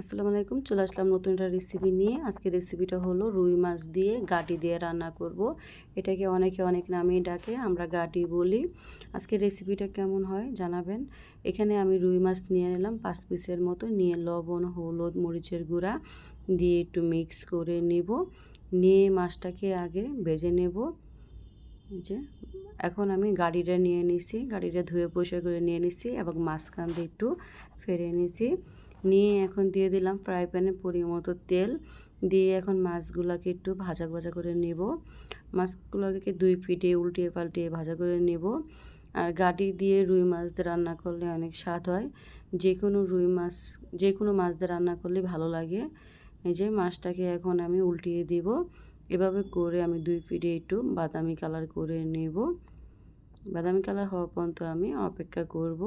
আসসালামু আলাইকুম, চলে আসলাম নতুন একটা রেসিপি নিয়ে। আজকে রেসিপিটা হলো রুই মাছ দিয়ে গাটি দিয়ে রান্না করব। এটাকে অনেকে অনেক নামেই ডাকে, আমরা গাটি বলি। আজকে রেসিপিটা কেমন হয় জানাবেন। এখানে আমি রুই মাছ নিয়ে নিলাম পাঁচ পিসের মতো, নিয়ে লবণ, হলুদ, মরিচের গুঁড়া দিয়ে একটু মিক্স করে নেব। নিয়ে মাছটাকে আগে ভেজে নেব। যে, এখন আমি গাড়িটা নিয়ে নিছি গাড়িটা ধুয়ে পরিষ্কার করে নিয়ে নিছি এবং মাঝখান দিয়ে একটু ফেরে নিছি। নিয়ে এখন দিয়ে দিলাম ফ্রাই প্যানে পরিমতো তেল। দিয়ে এখন মাছগুলোকে একটু ভাজা ভাজা করে নেব। মাছগুলোকে দুই পিঠে উল্টিয়ে পাল্টিয়ে ভাজা করে নেব। আর গাটি দিয়ে রুই মাছ দিয়ে রান্না করলে অনেক স্বাদ হয়। যে কোনো রুই মাছ যে কোনো মাছ দিয়ে রান্না করলে ভালো লাগে। এই যে মাছটাকে এখন আমি উল্টিয়ে দিব। এভাবে করে আমি দুই পিঠে একটু বাদামি কালার করে নেব। বাদামি কালার হওয়া পর্যন্ত আমি অপেক্ষা করব।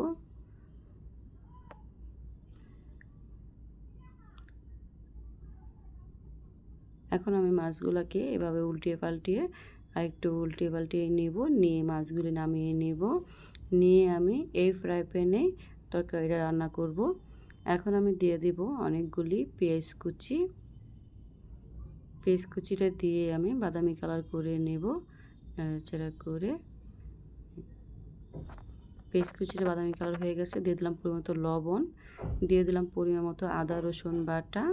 এখন আমি মাছগুলোকে এভাবে উল্টিয়ে পাল্টিয়ে আর একটু উল্টিয়ে পাল্টিয়ে নেব। নিয়ে মাছগুলি নামিয়ে নেব। নিয়ে আমি এই ফ্রাই প্যানে তরকারিটা রান্না করব। এখন আমি দিয়ে দিব অনেকগুলি পেঁয়াজ কুচি। পেঁয়াজ কুচিটা দিয়ে আমি বাদামি কালার করে নেব। নাড়াচাড়া করে। পেঁয়াজ কুচিটা বাদামি কালার হয়ে গেছে। দিয়ে দিলাম পরিমাণ মতো লবণ। দিয়ে দিলাম পরিমাণ মতো আদা, রসুন বাটা।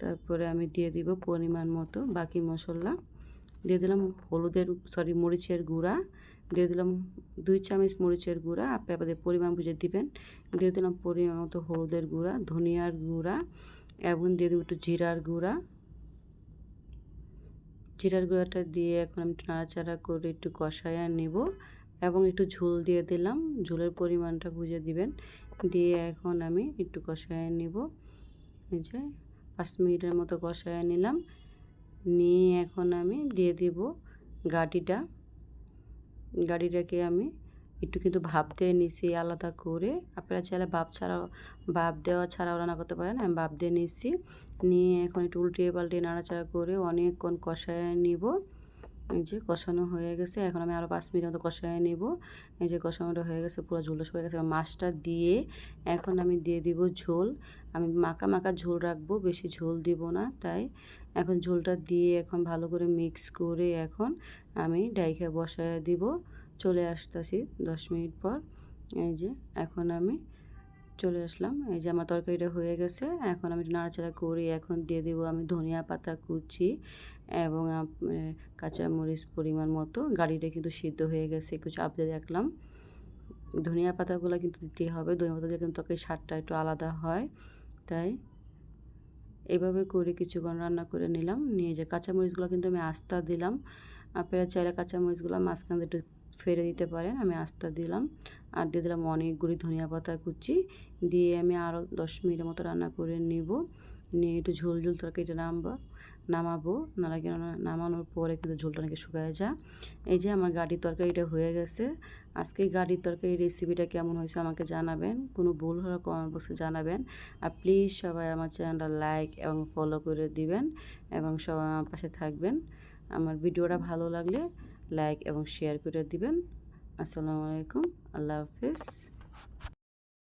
তারপরে আমি দিয়ে দিব পরিমাণ মতো বাকি মশলা। দিয়ে দিলাম হলুদের সরি মরিচের গুঁড়া। দিয়ে দিলাম দুই চামচ মরিচের গুঁড়া। আপনি আপনাদের পরিমাণ বুঝে দিবেন। দিয়ে দিলাম পরিমাণ মতো হলুদের গুঁড়া, ধনিয়ার গুঁড়া এবং দিয়ে দেবো একটু জিরার গুঁড়া। জিরার গুঁড়াটা দিয়ে এখন আমি একটু নাড়াচাড়া করে একটু কষায়া নেব এবং একটু ঝোল দিয়ে দিলাম। ঝোলের পরিমাণটা বুঝে দিবেন। দিয়ে এখন আমি একটু কষায়া নেব। এই যে পাঁচ মিনিটের মতো কষায় নিলাম। নিয়ে এখন আমি দিয়ে দিব গাড়িটা গাড়িটাকে আমি একটু কিন্তু ভাপ দিয়ে নিছি আলাদা করে। আপনারা চাইলে ভাপ ছাড়াও, ভাপ দেওয়া ছাড়াও রান্না করতে পারেন। আমি ভাপ দিয়ে নিছি। নিয়ে এখন একটু উল্টিয়ে পাল্টিয়ে নাড়াচাড়া করে অনেকক্ষণ কষায় নিব। এই যে কষানো হয়ে গেছে, এখন আমি আরও পাঁচ মিনিট মতো কষায় নেব। এই যে কষানোটা হয়ে গেছে, পুরো ঝোলটা হয়ে গেছে। মাছটা দিয়ে এখন আমি দিয়ে দিব ঝোল। আমি মাখা মাখা ঝোল রাখব, বেশি ঝোল দিব না তাই। এখন ঝোলটা দিয়ে এখন ভালো করে মিক্স করে এখন আমি ডাইখা বসায় দিব। চলে আসতেছি দশ মিনিট পর। এই যে এখন আমি চলে আসলাম। এই যে আমার তরকারিটা হয়ে গেছে। এখন আমি নাড়াচাড়া করি এখন দিয়ে দেবো আমি ধনিয়া পাতা কুচি এবং কাঁচামরিচ পরিমাণ মতো। গাড়িটা কিন্তু সিদ্ধ হয়ে গেছে চাপ দিয়ে দেখলাম ধনিয়া পাতাগুলো কিন্তু দিতেই হবে। ধনিয়া পাতা দিয়ে কিন্তু তরকারি স্বাদটা একটু আলাদা হয়, তাই এভাবে করে কিছুক্ষণ রান্না করে নিলাম। নিয়ে যে কাঁচামরিচগুলো কিন্তু আমি আস্তা দিলাম। আপনারা চাইলে, কাঁচামরিচগুলো মাঝখান একটু ফেলে দিতে পারেন। আমি আস্তা দিলাম আর দিয়ে দিলাম অনেকগুলি ধনিয়া পাতা কুচি। দিয়ে আমি আরও দশ মিনিটের মতো রান্না করে নিব। নিয়ে একটু ঝোল ঝোল তরকারিটা নামবো, নামাবো। নালাগে নামানোর পরে কিন্তু ঝোলটা নাকি শুকায় যা এই যে আমার গাড়ির তরকারিটা হয়ে গেছে। আজকে গাড়ির তরকারি রেসিপিটা কেমন হয়েছে আমাকে জানাবেন। কোনো ভুল হলে কমেন্ট বক্সে জানাবেন। আর প্লিজ সবাই আমার চ্যানেলটা লাইক এবং ফলো করে দিবেন এবং সবাই আমার পাশে থাকবেন। আমার ভিডিওটা ভালো লাগলে লাইক এবং শেয়ার করে দিবেন। আসসালামু আলাইকুম। আল্লাহ হাফিজ।